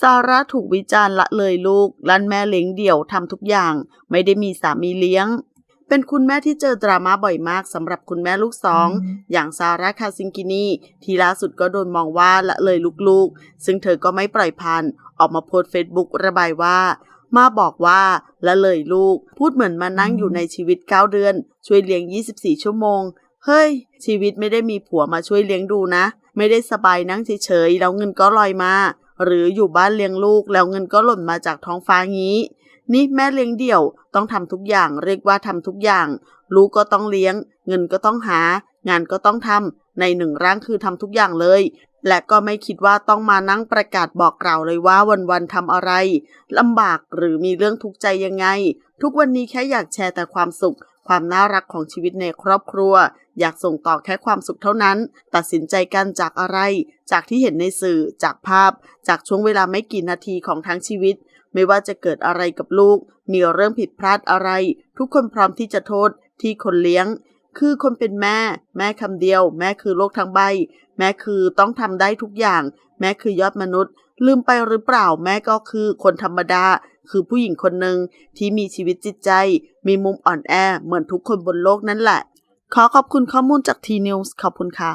ซาร่าถูกวิจารณ์ละเลยลูก ลั่นแม่เลี้ยงเดี่ยวทำทุกอย่าง ไม่ได้มีสามีเลี้ยง เป็นคุณแม่ที่เจอดราม่าบ่อยมากสำหรับคุณแม่ลูกสอง อย่างซาร่าคาซิงกินีที่ล่าสุดก็โดนมองว่าละเลยลูกๆ ซึ่งเธอก็ไม่ปล่อยผ่านออกมาโพสต์เฟซบุ๊กระบายว่า มาบอกว่าละเลยลูก พูดเหมือนมานั่งอยู่ในชีวิต 9 เดือน ช่วยเลี้ยง 24 ชั่วโมง เฮ้ย ชีวิตไม่ได้มีผัวมาช่วยเลี้ยงดูนะ ไม่ได้สบายนั่งเฉยๆแล้วเงินก็ลอยมา หรืออยู่บ้านเลี้ยงลูกแล้วเงินก็หล่นมาจากท้องฟ้างี้ นี่แม่เลี้ยงเดี่ยวต้องทำทุกอย่างเรียกว่าทำทุกอย่าง ลูกก็ต้องเลี้ยง เงินก็ต้องหา งานก็ต้องทำในหนึ่งร่างคือทำทุกอย่างเลย และก็ไม่คิดว่าต้องมานั่งประกาศบอกกล่าวเลยว่าวันๆทำอะไรลำบากหรือมีเรื่องทุกข์ใจยังไง ทุกวันนี้แค่อยากแชร์แต่ความสุข ความน่ารักของชีวิตในครอบครัว อยากส่งต่อแค่ความสุขเท่านั้น ตัดสินใจกันจากอะไร จากที่เห็นในสื่อ จากภาพ จากช่วงเวลาไม่กี่นาทีของทั้งชีวิต ไม่ว่าจะเกิดอะไรกับลูก มีเรื่องผิดพลาดอะไร ทุกคนพร้อมที่จะโทษที่คนเลี้ยง คือคนเป็นแม่ แม่คำเดียว แม่คือโลกทั้งใบ แม่คือต้องทำได้ทุกอย่าง แม่คือยอดมนุษย์ ลืมไปหรือเปล่าแม่ก็คือคนธรรมดา คือผู้หญิงคนหนึ่งที่มีชีวิตจิตใจ มีมุมอ่อนแอเหมือนทุกคนบนโลกนั่นแหละ ขอขอบคุณข้อมูลจากทีนิวส์ขอบคุณค่ะ